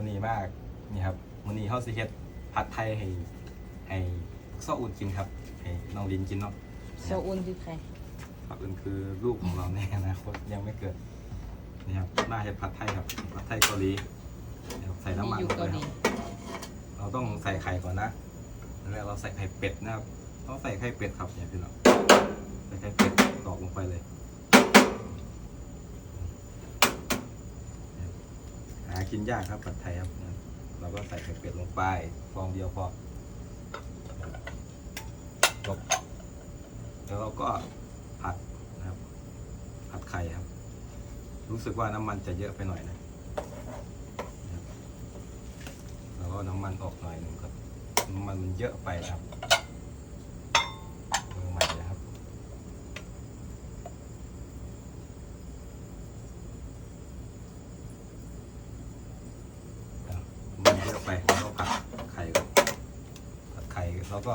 มันนี้มากนี่ครับมันนี้เฮาสิเฮ็ดผัดไทยให้ให้ซออุ่นกินครับให้น้องลินกินเนาะโซอุนคือใครผักอื่นคือลูกของเราในอนาคตยังไม่เกิดนี่ครับมาเฮ็ดผัดไทยครับผัดไทยเกาหลีนะครับใส่น้ำมันอยู่ลงไปเกาหคลีรับเราต้องใส่ไข่ก่อนนะแล้วเราใส่ไข่เป็ดนะครับต้องใส่ไข่เป็ดครับเนี่ยพี่น้องใส่ไข่เป็ดตอกลงไปเลย หา กินยากครับผัดไทยครับ เราก็ใส่ไข่เป็ดลงไป ฟองเดียวพอจบแล้วเราก็ผัดนะครับ ผัดไข่ครับ รู้สึกว่าน้ำมันจะเยอะไปหน่อยนะแล้วก็น้ำมันออกหน่อยหนึ่งครับ น้ำมันมันเยอะไปครับมือใหม่นะครับ มันเย อไปแล้วก็ผัดไข่ก่อนผัดไข่แล้วก็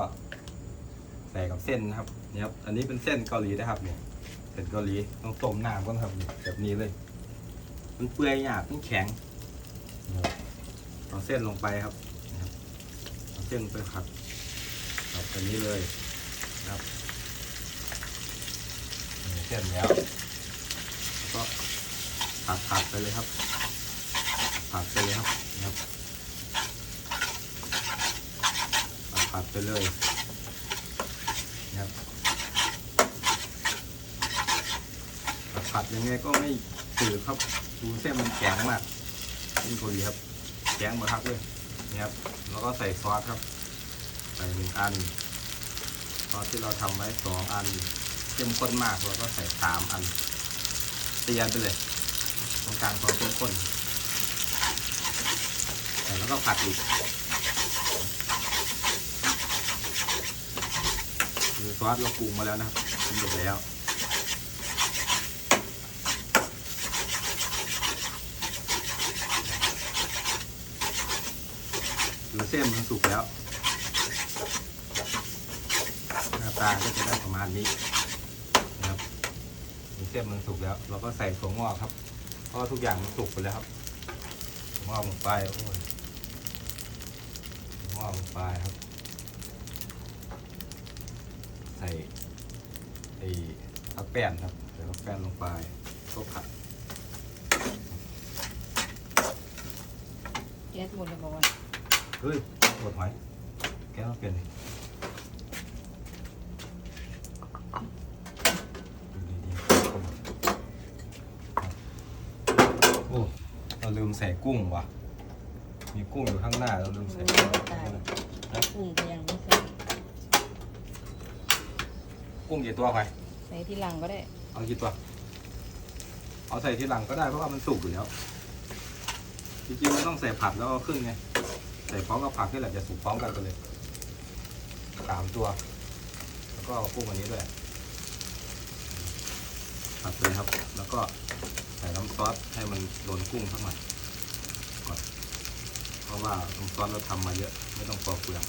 ใส่กับเส้นนะครับนี่ครับอันนี้เป็นเส้นเกาหลีนะครับเนี่ยเส้นเกาหลีต้องต้มน้ำก่อนครับแบบนี้เลย มันเปื่อยหยาบมันแข็งเอาเส้นลงไปครับเอาเส้นไปผัดแบบนี้เลยครับเส้นแล้วก็ผัดผัดไปเลยครับผัดไปเลยครับนะครับ ผัด ไปเลยนะครับผัดยังไงก็ไม่จืดครับดูเส้นมันแข็งมากนี่พอดีครับแข็งมาทักเลยนี่ครับ แล้วก็ใส่ซอสครับ ใส่หนึ่งอันซอสที่เราทำไว้สองอันเข้มข้นมากเราก็ใส่สามอันเตียนไปเลยตรงกลางความเข้มข้นแล้วก็ผัดอีก คือ ซอสเราปรุงมาแล้วนะครับสำเร็จแล้วเส้นมันสุกแล้ว หน้าตาก็จะได้ประมาณนี้นะครับเส้นมันสุกแล้ว เราก็ใส่ถั่วงอกครับ เพราะทุกอย่างมันสุกไปแล้วครับถั่วงอกลงไปโอ้ยถั่วงอกลงไปครับ ใส่ไอ้ผักแป้นครับใส่ผักแป้นลงไปก็ผัดแก๊สหมดเลยบอกว่าเฮ้ยปวดหอยแก้วเปลี่ยนเลยดูดีๆโอ้เราลืมใส่กุ้งว่ะ มีกุ้งอยู่ข้างหน้าเราลืมใส่โอ้ตายกุ้งก็ยังไม่ใส่ กุ้งกี่ตัวไปใส่ที่หลังก็ได้ เอากี่ตัว เอาใส่ทีหลังก็ได้เพราะว่ามันสุกอยู่แล้ว จริงๆมันต้องใส่ผัดแล้วเอาขึ้นไง ใส่พร้อมกับผักนี่แหละจะสุกพร้อมกันไปเลยสามตัว แล้วก็เอากุ้งอันนี้ด้วยผัดเลยครับ แล้วก็ใส่น้ำซอสให้มันโดนกุ้งสักหน่อยก่อน เพราะว่าน้ำซอสเราทำมาเยอะ ไม่ต้องปอกเปลือก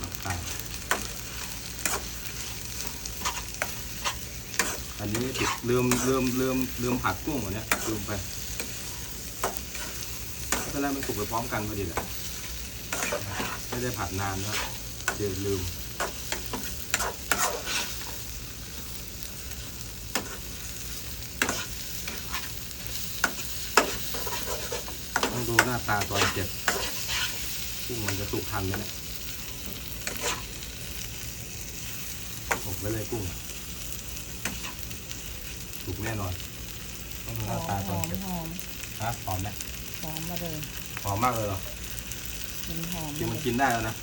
ผัดไปอั นนี้ติดลืมลืมลืมลืมผัดกุ้งอันเนี้ยลืมไปไม่เป็นไรกมันสุกไปพร้อมกันพอดีแหละไม่ได้ผัดนานนะเดี๋ยวลืมต้องดูหน้าตาตอนเจ็บกุ้งมันจะสุกทันไหมเนี่ยอบไว้เลยกุ้ง สุกแน่นอนต้องดูหหน้าอมตาหตอนอมเจ็บหอมฮะหอมไหมหอมมาเลยหอมมากเลยเหรอกินหอมชิมเลมันยกินได้แล้วนะ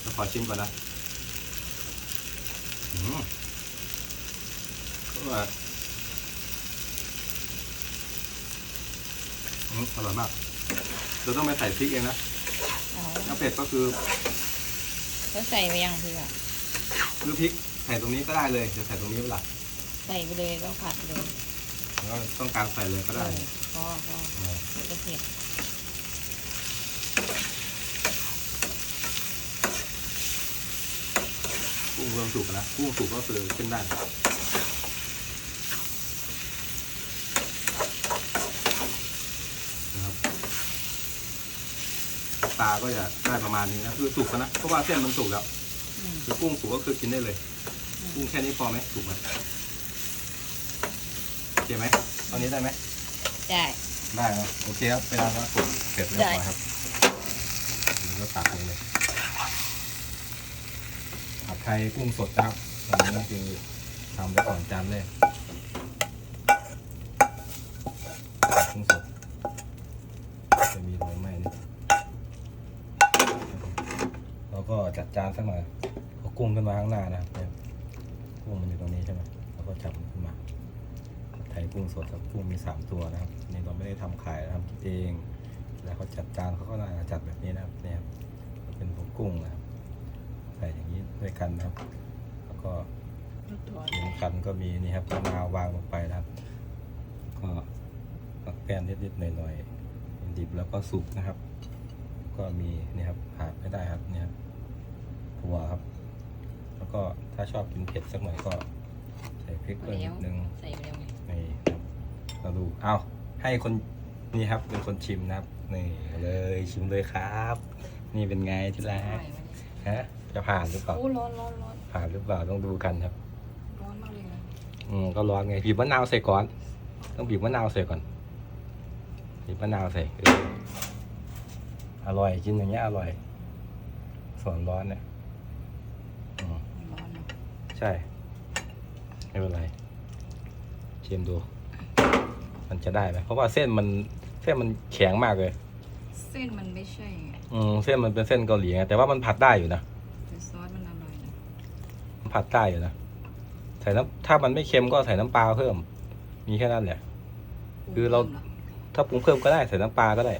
เราขอชิมก่อนนะอืมอร่อยอืมอร่อยมากเราต้องไปใส่พริกเองนะเอาถ้าเผ็ดก็คือ แล้วใส่ไปยังพี่อะ คือพริกใส่ตรงนี้ก็ได้เลยจะใส่ตรงนี้เปล่า ใส่ไปเลยแล้วผัดเลยแล้วก็ต้องการใส่เลยก็ได้พอพอเออเดี๋ยวจะเผ็ดกุ้งเริ่มสุกแล้วนะกุ้งสุกก็คือขึ้นได้นะครับตาก็จะได้ประมาณนี้นะคือสุกแล้วนะเพราะว่าเส้นมันสุกแล้วอืมคือกุ้งสุกก็คือกินได้เลย กุ้งแค่นี้พอไหมสุกไหมโอ เคไหมตอนนี้ได้ไหมได้ ได้นะโอเคครับเวลาเราสุกเสร็จเรียบร้อยครับนี่ก็ตักลงเลยผัดไทยกุ้งสดนะครับตอนนี้ก็คือทำไปก่อนจานแรกกุ้งสดจะมีรอยไหม้นิดแล้วก็จัดจานสักหน่อยเอากุ้งขึ้นมาข้างหน้านะครับเนี่ยกุ้งมันอยู่ตรงนี้ใช่ไหมแล้วก็จับมันขึ้นมาผัด ไทยกุ้งสดครับกุ้งมีสามตัวนะครับนี่เราไม่ได้ทำขายนะครับคิดเอง แล้วเขาจัดจานเขาก็น่าจะจัดแบบนี้นะครับเนี่ยครับเป็นพวกุ้งนะครับใส่อย่างนี้ด้วยกันนะครับ แล้วก็สำคัญก็มีนี่ครับมะนาววางลงไปนะครับ ก็ผักแป้นนิดๆหน่อยๆดิบแล้วก็สุกนะครับ ก็มีนี่ครับขาดไม่ได้ครับเนี่ยครับถั่วครับ แล้วก็ถ้าชอบกินเผ็ดสักหน่อยก็ ส่พริกเพิ่มนิดนึงใส่ไปแล้วไงนี่ครับเราดูเอาให้คนนี่ครับเป็นคนชิมนะครับนี่เลยชิมเลยครับ นี่เป็นไงที่อรัร่กอยไหมฮะจะผ่านหรือเปล่าโอ้ร้อนร้อนร้อนผ่านหรือเปล่าต้องดูกันครับร้อนมากเลยนะอืมก็ร้อนไงบีบมะนาวใส่ก่อน ต้องบีบมะนาวใส่ก่อนบีบมะนาวใส่เอออร่อยกินอย่างเงี้ยอร่อยส่วนร้อนเนี่ยอืมร้อนนะใช่ ไม่เป็นไรชิมดู มันจะได้ไหมเพราะว่าเส้นมันเส้นมันแข็งมากเลย เส้นมันไม่ใช่ไงอืมเส้นมันเป็นเส้นเกาหลีไงแต่ว่ามันผัดได้อยู่นะแต่ซอสมันอร่อยนะมันผัดได้อยู่นะใส่น้ำถ้ามันไม่เค็มก็ใส่น้ำปลาเพิ่ม มีแค่นั้นแหละ คือเรา ถ้าปรุงเพิ่มก็ได้ใส่น้ำปลาก็ได้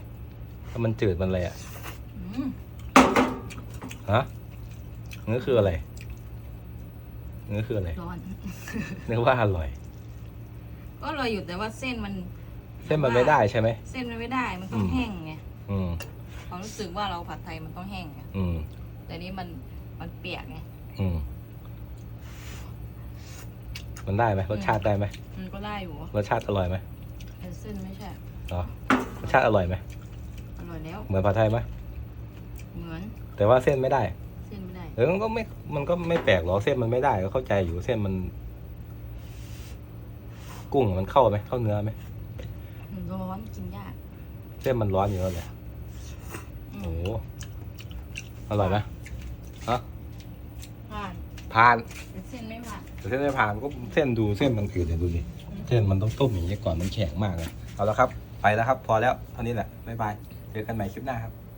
ถ้ามันจืดมันอะไรอะอืมฮะนี่คืออะไร นี่คืออะไรร้อน นึกว่าอร่อย ก็อร่อยอยู่แต่ว่าเส้นมัน เส้นมันไม่ได้ใช่ไหม เส้นมันไม่ได้มันต้องอืมแห้งไงอืมความรู้สึกว่าเราผัดไทยมันต้องแห้งไงอืมแต่นี่มันมันเปียกไงอืมมันได้ไหมรสชาติได้ไหมมันก็ได้อยู่รสชาติอร่อยไหมแต่เส้นไม่ใช่เหรอรสชาติอร่อยไหมอร่อยแล้ว เหมือนผัดไทยไหมเหมือน แต่ว่าเส้นไม่ได้เส้นไม่ได้เออมันก็ไม่ มันก็ไม่แปลกหรอกเส้นมันไม่ได้ก็เข้าใจอยู่เส้นมัน กุ้งมันเข้าไหมเข้าเนื้อไหมมันร้อนกินยากเส้นมันร้อนอยู่แล้วแหละอืมโอ้โหอร่อยไหมฮะผ่านผ่านแต่เส้นไม่ผ่านแต่เส้นไม่ผ่านก็เส้นดูเส้นมันอืดเนี่ยดูดิเส้นมันต้องต้มอย่างนี้ก่อนมันแข็งมากเลยเอาแล้วครับ ไปแล้วครับ พอแล้วเท่านี้แหละบ๊ายบายเจอกันใหม่คลิปหน้าครับบ๊ายบาย